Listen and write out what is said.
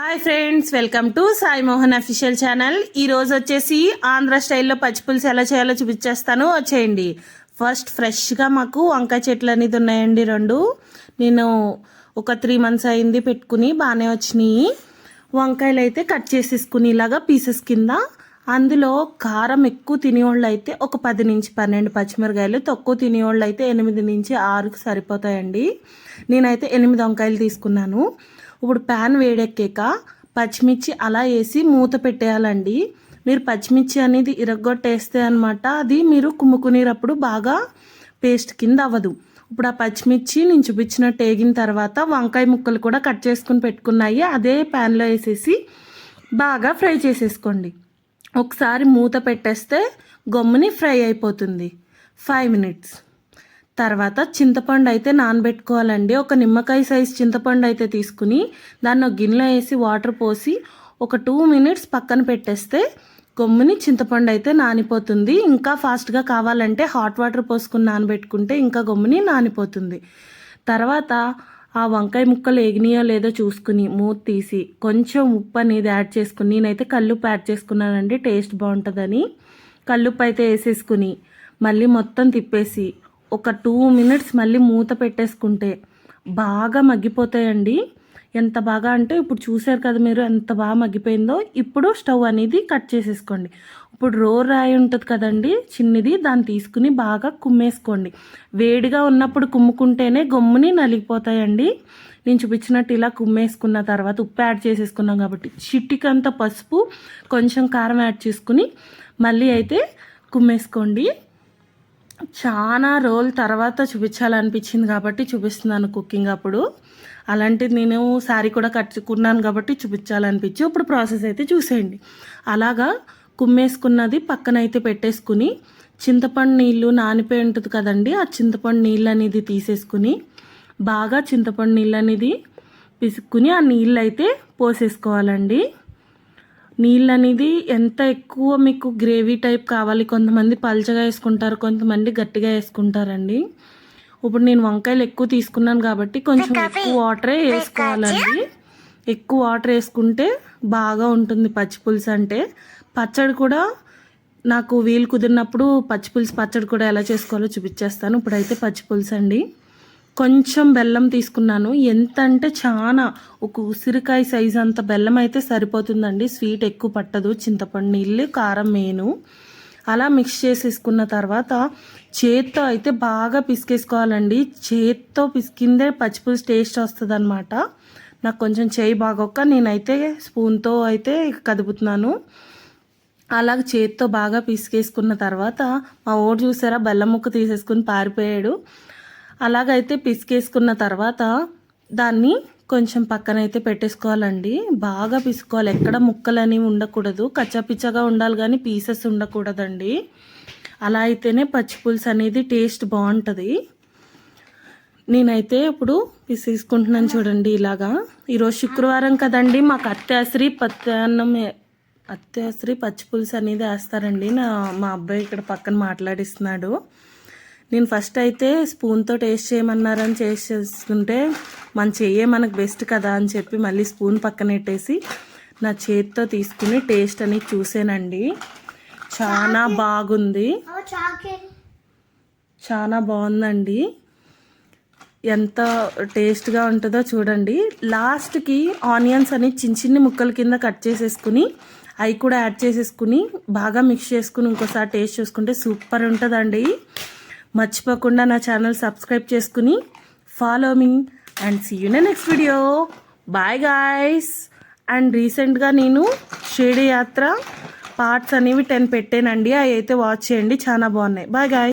Hi friends welcome to Sai Mohan official channel. ఈ రోజు వచ్చేసి ఆంధ్ర స్టైల్లో పచ్చి పులుసు ఎలా చేయాలో చూపించేస్తాను. వచ్చేయండి. ఫస్ట్ ఫ్రెష్గా మాకు వంకాయ చెట్లు అనేది ఉన్నాయండి రెండు. నేను ఒక త్రీ మంత్స్ అయింది పెట్టుకుని బాగానే వచ్చినాయి. వంకాయలు అయితే కట్ చేసేసుకుని ఇలాగా పీసెస్ కింద. అందులో కారం ఎక్కువ తినేవాళ్ళు అయితే ఒక పది నుంచి పన్నెండు పచ్చిమిరకాయలు తక్కువ తినేవాళ్ళు అయితే ఎనిమిది నుంచి ఆరుకు సరిపోతాయండి. నేనైతే ఎనిమిది వంకాయలు తీసుకున్నాను. ఇప్పుడు ప్యాన్ వేడెక్కాక పచ్చిమిర్చి అలా వేసి మూత పెట్టేయాలండి. మీరు పచ్చిమిర్చి అనేది ఇరగొట్టేస్తే అనమాట అది మీరు కుమ్ముకునేటప్పుడు బాగా పేస్ట్ కింద అవ్వదు. ఇప్పుడు ఆ పచ్చిమిర్చి నేను చూపించినట్టు వేగిన తర్వాత వంకాయ ముక్కలు కూడా కట్ చేసుకుని పెట్టుకున్నాయి. అదే ప్యాన్లో వేసేసి బాగా ఫ్రై చేసేసుకోండి. ఒకసారి మూత పెట్టేస్తే గమ్ముని ఫ్రై అయిపోతుంది. ఫైవ్ మినిట్స్ తర్వాత చింతపండు అయితే నానబెట్టుకోవాలండి. ఒక నిమ్మకాయ సైజ్ చింతపండు అయితే తీసుకుని దాన్ని ఒక గిన్నెలో వేసి వాటర్ పోసి ఒక టూ మినిట్స్ పక్కన పెట్టేస్తే కొమ్ముని చింతపండు అయితే నానిపోతుంది. ఇంకా ఫాస్ట్గా కావాలంటే హాట్ వాటర్ పోసుకుని నానబెట్టుకుంటే ఇంకా గమ్ముని నానిపోతుంది. తర్వాత ఆ వంకాయ ముక్కలు ఎగినాయో లేదో చూసుకుని మూత తీసి కొంచెం ఉప్పు అనేది యాడ్ చేసుకుని నేనైతే కల్లుప్పు యాడ్ చేసుకున్నానండి. టేస్ట్ బాగుంటుందని. కల్లుప్పు అయితే వేసేసుకుని మళ్ళీ మొత్తం తిప్పేసి ఒక టూ మినిట్స్ మళ్ళీ మూత పెట్టేసుకుంటే బాగా మగ్గిపోతాయండి. ఎంత బాగా అంటే ఇప్పుడు చూసారు కదా మీరు ఎంత బాగా మగ్గిపోయిందో. ఇప్పుడు స్టవ్ అనేది కట్ చేసేసుకోండి. ఇప్పుడు రోర్ రాయి ఉంటుంది కదండి చిన్నది దాన్ని తీసుకుని బాగా కుమ్మేసుకోండి. వేడిగా ఉన్నప్పుడు కుమ్ముకుంటేనే గమ్ముని నలిగిపోతాయండి. నేను చూపించినట్టు ఇలా కుమ్మేసుకున్న తర్వాత ఉప్పు యాడ్ చేసేసుకున్నాం కాబట్టి చిట్టికంత పసుపు కొంచెం కారం యాడ్ చేసుకుని మళ్ళీ అయితే కుమ్మేసుకోండి. చాలా రోజుల తర్వాత చూపించాలనిపించింది కాబట్టి చూపిస్తున్నాను కుకింగ్ అప్పుడు. అలాంటిది నేను శారీ కూడా కట్టుకున్నాను కాబట్టి చూపించాలనిపించి ఇప్పుడు ప్రాసెస్ అయితే చూసేయండి. అలాగా కుమ్మేసుకున్నది పక్కన అయితే పెట్టేసుకుని చింతపండు నీళ్ళు నానిపోయి ఉంటుంది కదండి ఆ చింతపండు నీళ్ళు అనేది తీసేసుకుని బాగా చింతపండు నీళ్ళు అనేది పిసుక్కుని ఆ నీళ్ళు అయితే పోసేసుకోవాలండి. నీళ్ళు అనేది ఎంత ఎక్కువ మీకు గ్రేవీ టైప్ కావాలి? కొంతమంది పల్చగా వేసుకుంటారు కొంతమంది గట్టిగా వేసుకుంటారండి. ఇప్పుడు నేను వంకాయలు ఎక్కువ తీసుకున్నాను కాబట్టి కొంచెం ఎక్కువ వాటరే వేసుకోవాలండి. ఎక్కువ వాటర్ వేసుకుంటే బాగా ఉంటుంది పచ్చి పులుసు అంటే. పచ్చడి కూడా నాకు వీలు కుదిరినప్పుడు పచ్చి పులుసు పచ్చడి కూడా ఎలా చేసుకోవాలో చూపించేస్తాను. ఇప్పుడైతే పచ్చి పులుసు అండి. కొంచెం బెల్లం తీసుకున్నాను. ఎంత అంటే చాలా ఒక ఉసిరికాయ సైజ్ అంత బెల్లం అయితే సరిపోతుందండి. స్వీట్ ఎక్కువ పట్టదు. చింతపండు నీళ్ళు కారం మేను అలా మిక్స్ చేసేసుకున్న తర్వాత చేత్తో అయితే బాగా పిసికేసుకోవాలండి. చేత్తో పిసికిందే పచ్చిపులుసు టేస్ట్ వస్తుంది అనమాట నాకు కొంచెం చేయి బాగొక్క నేనైతే స్పూన్తో అయితే కదుపుతున్నాను. అలాగ చేత్తో బాగా పిసికేసుకున్న తర్వాత మా ఓటు చూసారా? బెల్లం ముక్క తీసేసుకుని పారిపోయాడు. అలాగైతే పిసికేసుకున్న తర్వాత దాన్ని కొంచెం పక్కనైతే పెట్టేసుకోవాలండి. బాగా పిసుకోవాలి. ఎక్కడ ముక్కలు అనేవి ఉండకూడదు. కచ్చాపిచ్చగా ఉండాలి కానీ పీసెస్ ఉండకూడదండి. అలా అయితేనే పచ్చి పులుసు అనేది టేస్ట్ బాగుంటుంది. నేనైతే ఇప్పుడు పిసేసుకుంటున్నాను చూడండి ఇలాగా. ఈరోజు శుక్రవారం కదండి. మాకు అత్యాసరి పత్యాన్నం అత్యాసరి పచ్చి పులుసు అనేది వేస్తారండి. నా మా అబ్బాయి ఇక్కడ పక్కన మాట్లాడిస్తున్నాడు. నేను ఫస్ట్ అయితే స్పూన్తో టేస్ట్ చేయమన్నారని టేస్ట్ చేసుకుంటే మన చెయ్యే మనకు బెస్ట్ కదా అని చెప్పి మళ్ళీ స్పూన్ పక్కన పెట్టేసి నా చేతితో తీసుకుని టేస్ట్ అని చూసానండి. చాలా బాగుంది. చాలా బాగుందండి. ఎంత టేస్ట్గా ఉంటుందో చూడండి. లాస్ట్కి ఆనియన్స్ అని చిన్న చిన్న ముక్కల కింద కట్ చేసేసుకుని అవి కూడా యాడ్ చేసేసుకుని బాగా మిక్స్ చేసుకుని ఇంకోసారి టేస్ట్ చూసుకుంటే సూపర్ ఉంటుందండి. మర్చిపోకుండా నా ఛానల్ సబ్స్క్రైబ్ చేసుకుని follow me and see you next video bye guys and రీసెంట్గా నేను షిరిడి యాత్ర పార్ట్స్ అనేవి టెన్ పెట్టానండి. అవి అయితే వాచ్ చేయండి. చాలా బాగున్నాయి. Bye guy